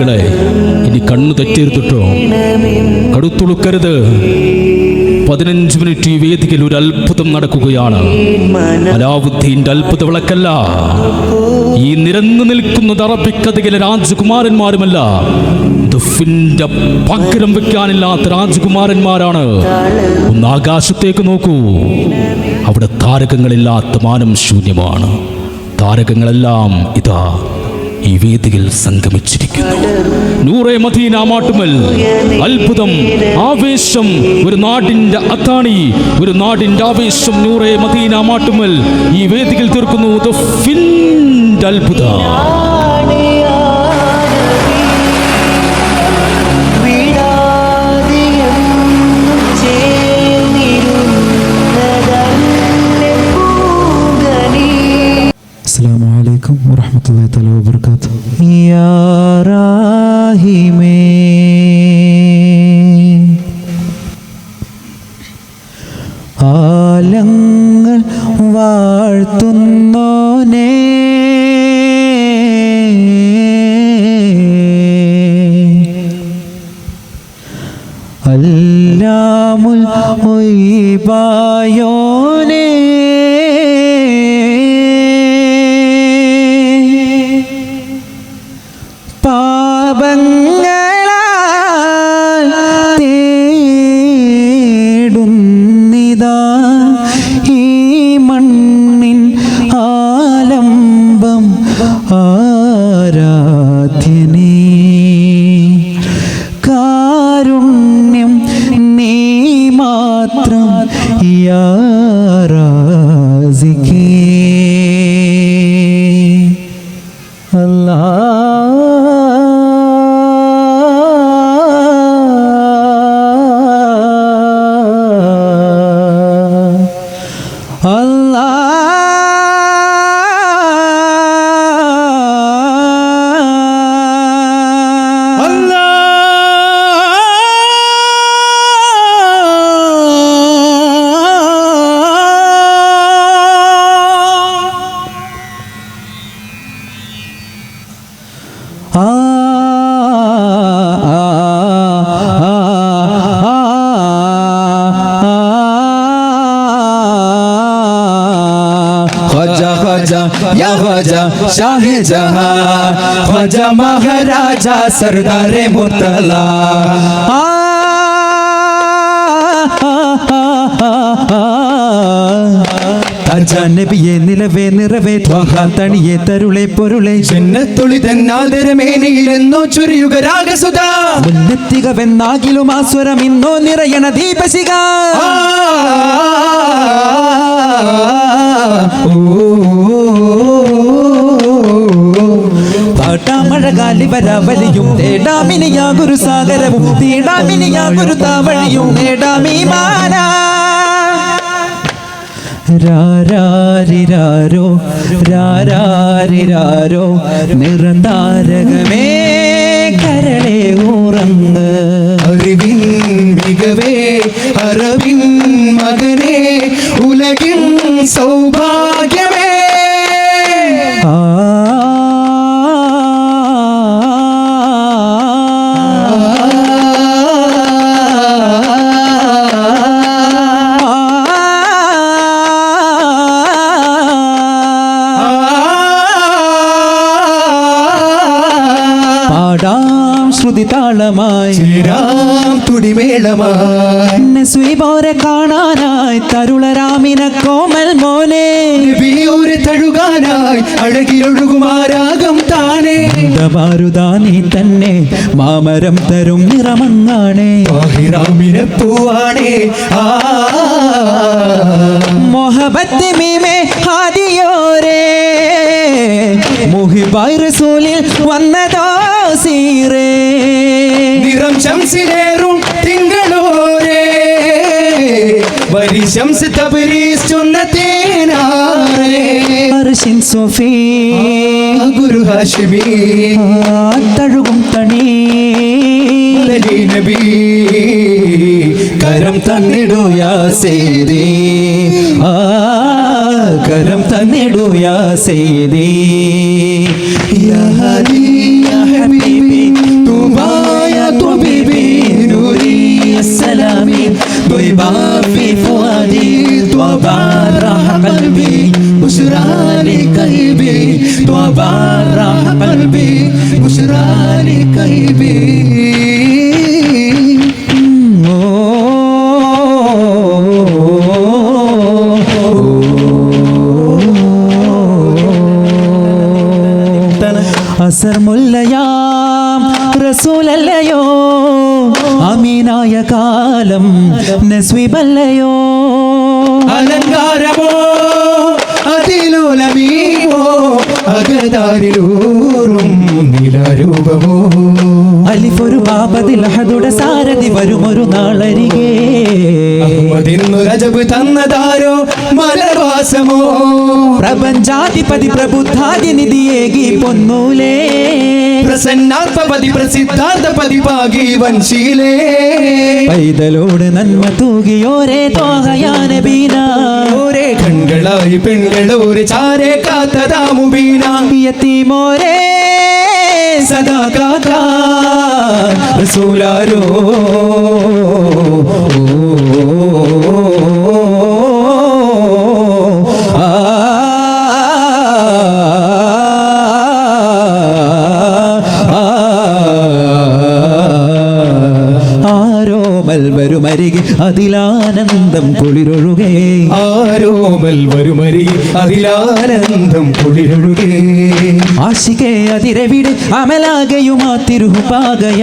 കാണികളെ ഇനി കണ്ണു തെറ്റരുത്തിട്ടോ കടുത്തുളുക്കരുത്. പതിനഞ്ച് മിനിറ്റ് ഈ വേദിയിൽ ഒരു അത്ഭുതം നടക്കുകയാണ്. അലാവുദ്ദീന്റെ അത്ഭുത വിളക്കല്ല. ഈ നിരന്നു നിൽക്കുന്ന അറബിക്കഥയിലെ രാജകുമാരന്മാരുമല്ല. ദുഫിന്റെ പകരം വെക്കാനില്ലാത്ത രാജകുമാരന്മാരാണ്. ഒന്ന് ആകാശത്തേക്ക് നോക്കൂ. അവിടെ താരകങ്ങളില്ലാത്ത മാനം ശൂന്യമാണ്. താരകങ്ങളെല്ലാം ഇതാ. ഈ വേദിയിൽ സംഗമിച്ചിരിക്കുന്നു. നൂറെ മദീന മാട്ടുമൽ. അത്ഭുതം ആവേശം ഒരു നാടിന്റെ അത്താണി ഒരു നാടിന്റെ ആവേശം നൂറെ മദീന മാട്ടുമൽ ഈ വേദിയിൽ തീർക്കുന്നു. അത്ഭുത. അലൈക്കും വറഹമത്തല്ലാ തല വാബർക്കാത്തു या ख्वाजा शाह जहां ख्वाजा महाराजा सरदार मुतला നബിയെ നിലവേ നിറവേ ത്വാഹ തണിയെ തരുളെ പൊരുളെ ജന്നത്തുളി തന്നാദരമേനയിലെന്നോ ചുരിയുക രാഗസുധ മുന്നെത്തികവെന്നാകിലും ആ സ്വരം ഇന്നോ നിറയണ ദീപശിക പാട്ടാമഴകാലി വരാവലിയും. തേടാമിനിയാ ഗുരുസാഗരവും. തീടാമിനിയാ ഗുരുതാവഴിയും നേടാമീ മാന രാരാരിരാരോ രാരാരിരാരോ നിറന്താരകമേ കരളെ ഉറങ്ങ് അറിവിൻ മികവേ അറിവിൻ മകനേ ഉലകിൻ സൗഭാഗ്യമേ ശ്രുതി താളമായി. തുടിമേളമായി. സ്വീപോരെ കാണാനായി തരുളരാമിന കോമൽ മോനെ. ഒരു തഴുകാനായി അഴകിയൊഴുകുമാരാകം താനേ. മാരുതാനി തന്നെ മാമരം തരും നിറമങ്ങാണേ. പൂവാണേ. ആ. മൊഹബത്ത് മീമേ ഹാദിയോരേ. മുഹിബായ് റസൂലിൽ വന്നതോ സീറേ. നിറം ശംസിലേറും തിങ്കളൂരേ. വരി ശംസ് തബരീസ് ചൊന്നത്തേനാരേ അർഷിൻ സോഫി. ഗുരു ഹാഷിമി. തഴുകും തണി. നബി. കരം തന്നിടൂ യാ സേദി വരം തന്നിടു യാ സെയ്ദി യാ ഹദീ യാ ഹബീബി തുബായ തുബീബി നൂരി അസ്സലാമി فوادی تو فؤادي راہ قلبی قلبي قیبی تو طوبى راہ قلبی بشرى قیبی നസ്വിബല്ലയോ അലങ്കാരമോ? അതിലോലമീമോ അകതാരിലൂറും നിലരൂപമോ? പാപതിൽ അഹദുടെ സാരഥി വരുമൊരു നാളരികെ. രജബ് തന്നതാരോ മലവാസമോ? പ്രപഞ്ചാധിപതി പ്രബുദ്ധാതി നിധിയേകി പൊന്നൂലേ. പ്രസന്നാത്മപതി പ്രസിദ്ധാർത്ഥപതി പാകി വൻശീലേ. പൈതലോട് നന്മ തൂകിയോരേ തോഹയാന ബീന ഓരേ കൺകളായി പെൺകളോര് ചാരേ കാത്തതാമുബീന യത്തീമോരേ സദാ കാത്താ റസൂലാരോ? ആ. ആരോ മൽവരുമരികെ അതിലാനന്ദം കുളിരൊഴുകേ. ആരോമൽ വരുമരി അതിലാനന്ദം കുളിരൊഴുകേ. ആശികെ അതിരവിട് അമലാകയുമാ തിരുപാകയ.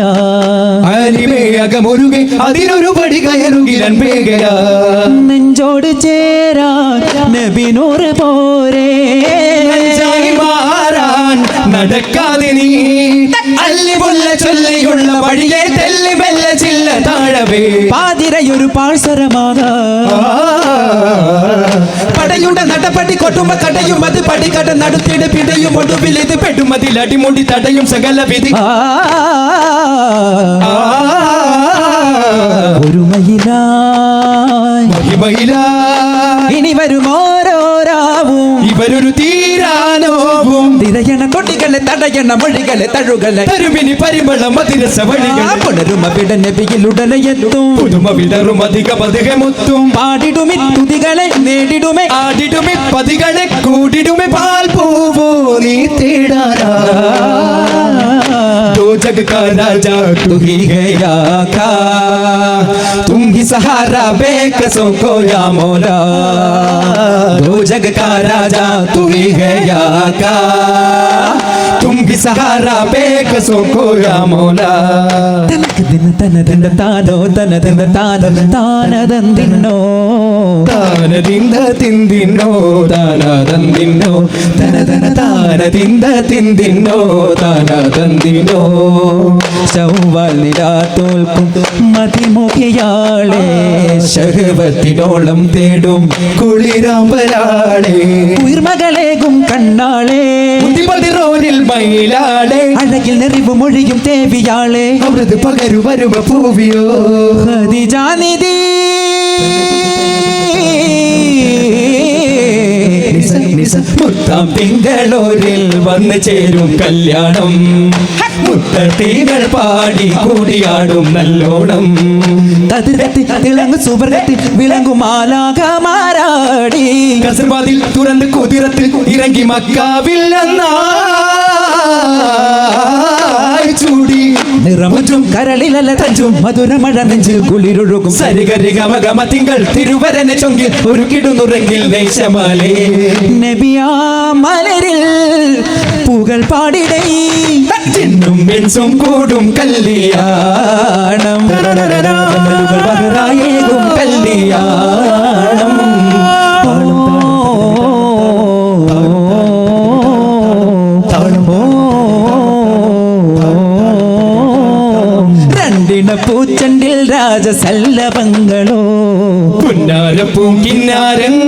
അലിമേ അകമൊരുകെ അതിനൊരു പടി കയറുകിലൻ പേകയാ നെഞ്ചോട് ചേരാ നബിനൂറ് പോരേ. നെഞ്ചായി നടക്കാതെ നീ അല്ലിപൊല്ല ചൊല്ലിയുള്ള വഴിയെ തെല്ലി വെല്ല ചില്ല താഴവേ. പാതിരയൊരു പാഴ്സരമാണ്. പടയുടെ നടപടി കൊട്ടുമ്പ കടയും അത് പടികട നടത്തിയുടെ പിടയും ഒടുവിൽ ഇത് പെടും അതിൽ അടിമുടി തടയും സകല വിധി. ഒരു മഹില മഹിമയിലാ ഇനി വരും ഓരോരാവും ഇവരൊരു തീരാനോവും തിരയണ കൊടികളെ തടയണ മൊഴികളെ തഴുകളെ തരുമിനി പരിമള മതിരസ വഴികൾ പുണരും അവിടെ നബിയിൽ ഉടനെ എത്തും പുതുമ വിടറും അധിക പതികമൊത്തും. പാടിടുമി തുതികളെ നേടിടുമേ. ആടിടുമി പതികളെ കൂടിടുമെ പാൽ പോവോ നീ തേടാനാ. जग का राजा तू ही है या तुम ही सहारा बेकसों को या मोला। दो जग का राजा तू ही है या का सहारा बेकसों को या मौला തനക്ക് ദിന തന ദിന താനോ തന ദിന താനോ താനതന്തിന്നോ താനതിന്ത തിന്തിന്നോ താനതന്തിന്നോ തന തന താനതിന്ത തിന്തിന്നോ താനതന്തിന്നോ ചൊവ്വാൽ നിലാത്തോൽക്കും മതിമുഖിയാളെ ശഹവത്തിനോളം തേടും കുളിരാമ്പലാളെ ഉയർമകളേകും കണ്ണാളെ മുതിപതിറോനിൽ മയിലാളെ അഴകിൽ നെറിവ് മൊഴിയും തേവിയാളെ. അമൃത് പകരു വരുമ പൂവിയോ. നിസ മുത്താം തിങ്കളൂരിൽ വന്നു ചേരും കല്യാണം. മുത്തട്ടീകൾ പാടി കൂടിയാടും നല്ലോണം. തതിരത്തി തിളങ്ങു സുവർഗത്തിൽ വിളങ്ങും മാലാകമാരാടി കസർവാതിൽ തുറന്ന് കുതിരത്തിൽ ഇറങ്ങി മക്കാവിൽ നന്നായി ചൂടി. നിറമുറ്റും കരളിലല്ല തഞ്ചും. മധുരമഴ നെഞ്ചിൽ കുളിരൊഴുകും. സരികരി ഗമ ഗമ തിങ്കൾ തിരുവരനെ ചൊങ്കിൽ ഒരു കിടുന്നുറങ്കിൽ ദേശമാലേ. നബിയാ മലരിൽ പൂകൾ പാടിടൈ. ചിന്നും മെൻസും കൂടും കല്യാണം. ബഹറായേകും കല്യാണം രാജസല്ലഭങ്ങളോ പുന്നാരപ്പൂ കിന്നാരങ്ങളോ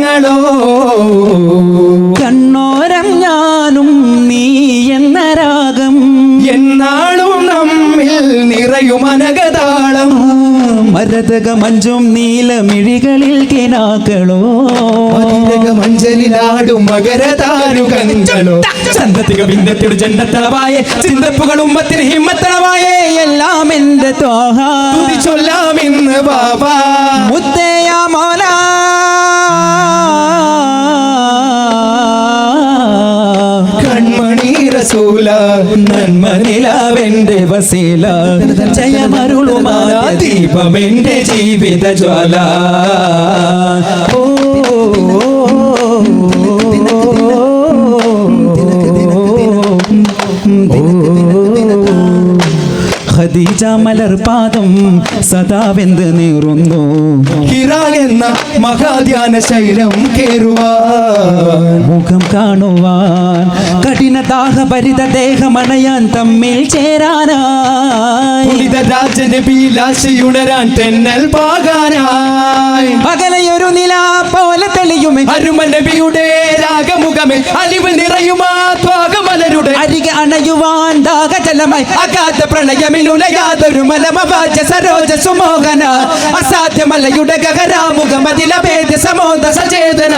മഞ്ചും നീലമിഴികളിൽ കിനാക്കളോ? മഞ്ചലിലാടും മകരതാരുകങ്ങളോ ചന്തത്തിക ഭിന്നത്തിയുടെ ചെണ്ടത്തളവായ ചിന്തപ്പുകളും മത്തിന് ഹിമ്മത്തളവായേ എല്ലാം എന്റെ തോഹ ചൊല്ലാമിന്ന് ചൊല്ലാം ഇന്ന് ബാബാ മുത്തേയാ മോല റസൂല നന്മ നിലാവെന്റെ വസീല. ജയമരുളുമാ ദീപമെന്റെ ജീവിത ജ്വാല ഓ ഖദീജ മലർപാദം സദാവെന്ത് നീറുന്നു. ഹിറ എന്ന മഹാധ്യാന ശൈലം കേറുവാൻ. മുഖം കാണുവാൻ. കഠിന ദാഹഭരിത ദേഹമണയാൻ തമ്മിൽ ചേരാനായി. രാജന് രാജനബിലാശയുണരാൻ തെന്നൽ പാകാനായി. പകലയൊരു നില പോലെ തെളിയുമെ. അരുമ നബിയുടെ രാഗമുഖമേ അലിവ് നിറയുമാ ത്വാഗമലരുടെ അരികെ അണയുവാൻ ദാഹജലമായി. അഗാധ പ്രണയമിലുലയാതൊരു മലമവാച സരോജ സുമോഹന. അസാധ്യമലയുടെ ഗഹരാമുഖമതിലഭേദ സമോദ സചേതന.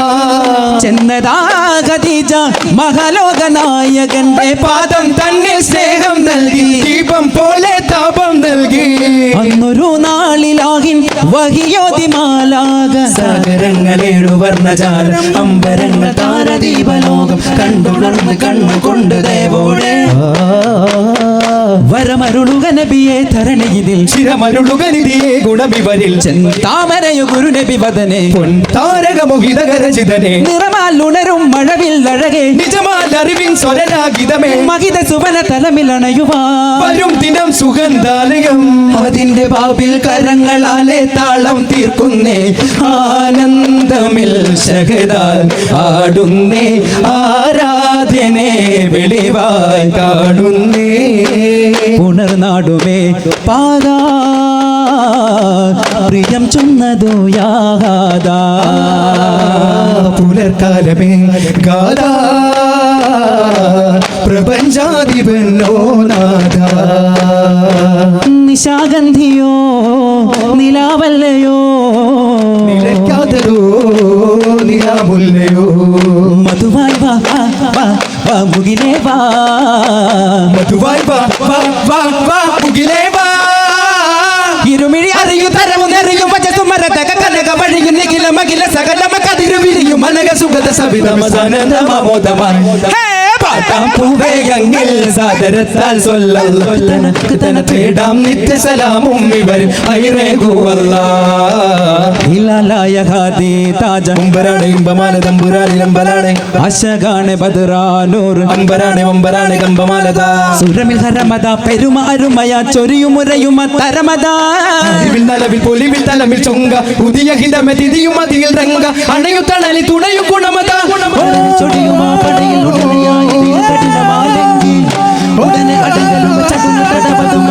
ചെന്നതാ ഖദീജ മഹാലോകനായകന്റെ പാദം തന്നെ സ്നേഹം നൽകി. ദീപം പോലെ താപം നൽകി. അന്നൊരു നാളിലാകിൻ വഹിയോതിമാലാക. സാഗരങ്ങളേഴു വർണജാലം അമ്പരങ്ങൾ താരദീപലോകം കണ്ടുണർന്ന് കണ്ണുകൊണ്ട് ദേവോടെ. വരമരുളുക നബിയെ ധരണിയിൽ ചിരമരുളുക നിധിയെ ഗുണമിവരിൽ. താമരയു ഗുരുനബി വദനെ താരകമുഹിതകരചിതനെ നിറമാൽ ഉണരും മഴവിൽ അഴകെ. നിജമാൽ അറിവിൻ സ്വരരാഗിതമേ മഹിത സുവന തലമിലണയുവാ വരും ദിനം സുഗന്ധാലയം. അതിന്റെ ബാബിൽ കരങ്ങളാലെ താളം തീർക്കുന്നേ. ആനന്ദമിൽ ശഹദാൽ ആടുന്നേ. ആരാധനെ വെളിവായി കാണുന്നേ. പുണർനാടുമേ പാതാ. പ്രിയം ചൊന്നതു യാഹാദാ പുലർക്കാലമേ ഗാഥാ പ്രപഞ്ചാധിപനോ നാഥ. നിശാഗന്ധിയോ നിലാവല്ലയോ? നിലയ്ക്കാതരോ നിലാമുല്ലയോ? മധുവായി വാ. வா முகிலே வா. மதுவாய் வா வா வா வா முகிலே வா. இருமிழி அறியும் தரவும் நெறியும் பச்சை சுமரத்தக கனக வழியும் நெகில மகில சகலம கதிரு விரியும் மனக சுகத சபிதம சனந்தம மோதமாய் ஹே പാട്ടാം പൂവേയങ്ങിൽ സാദരത്താൽ സ്വല്ലം തേടാം നിത്യസലാമും ഇവർ ചൊടിയുമാ പടയിൽ ഉടനെയായി ഉടനെ അടങ്ങലും ചടുന്ന തടവതും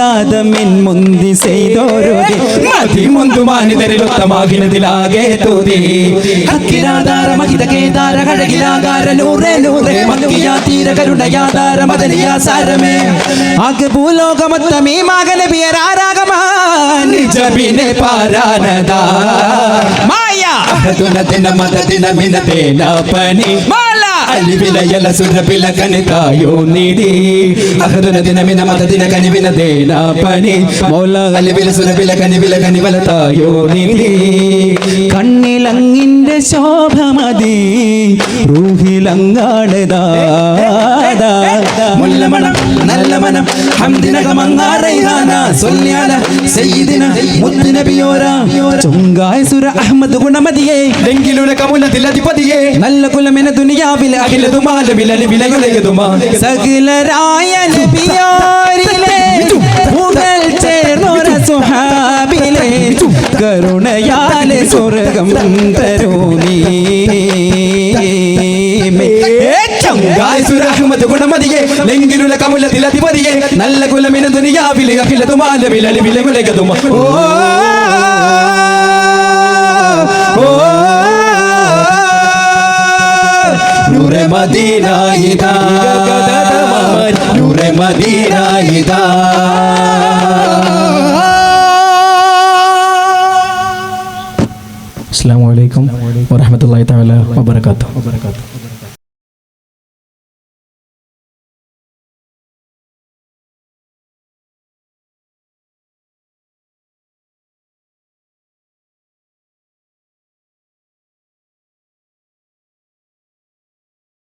മഹബൂദാദമിൻ മുന്തി ചെയ്തോരുടെ മതി മുന്തു മാനിതരിൽ ഒത്തമാകിനതിലാകെ തോതി അക്കിരാധാര മഹിത കേദാര കഴകിലാകാര നൂറേ നൂറേ. മക്കിയാ തീര കരുണയാധാര മദനിയ സാരമേ. ആകെ ഭൂലോകമൊത്തമീ മകന പിയരാരാഗമാൻ നിജബിനെ പാരാനദാ മായ. അഹദുന ദിന മത ദിന മിന തേന പനി. മാല അലിവിലയല സുരപില കനിതായോ നീടി അഹദുന ദിന മിന മത കനിവിന ദേന പനി മൗല അലിവില സുരപില കനിവില കനിവലതായോ നീടി കണ്ണിലങ്ങിന്റെ ശോഭമതി മുല്ല മണം നല്ല മനം ഹംദിനകമങ്ങാറൈഹാന സൊല്യാല സയ്യിദിന മുത്തുനബിയോര. ചുങ്കായ സുര അഹമ്മദ് ഗുണമതിയെ. ഡെങ്കിലുല കമുലത്തിൽ അധിപതിയെ നല്ല കുലമെന ദുനിയാവിലെ അഖിലതുമാല വിലലി വിലയുലയതുമാ സകലരായ നബിയാരിലെ മുതൽ ചേർന്നൊര സുഹാബിലെ കരുണയാലെ സ്വർഗം ഗുണമതിയെ ലെങ്കിലുള്ള കമുലത്തിൽ അധിപതിയെ നല്ല കുലമിന ദുനിയാവിലെ അഖിലതുമാല വിലലി ഓ ഓ നൂറെ മദീന ഇതാ നൂറെ മദീന ഇതാ അസ്സാം വലൈക്കും വറഹമത്തല്ലാ തആല വബറകാതുഹു.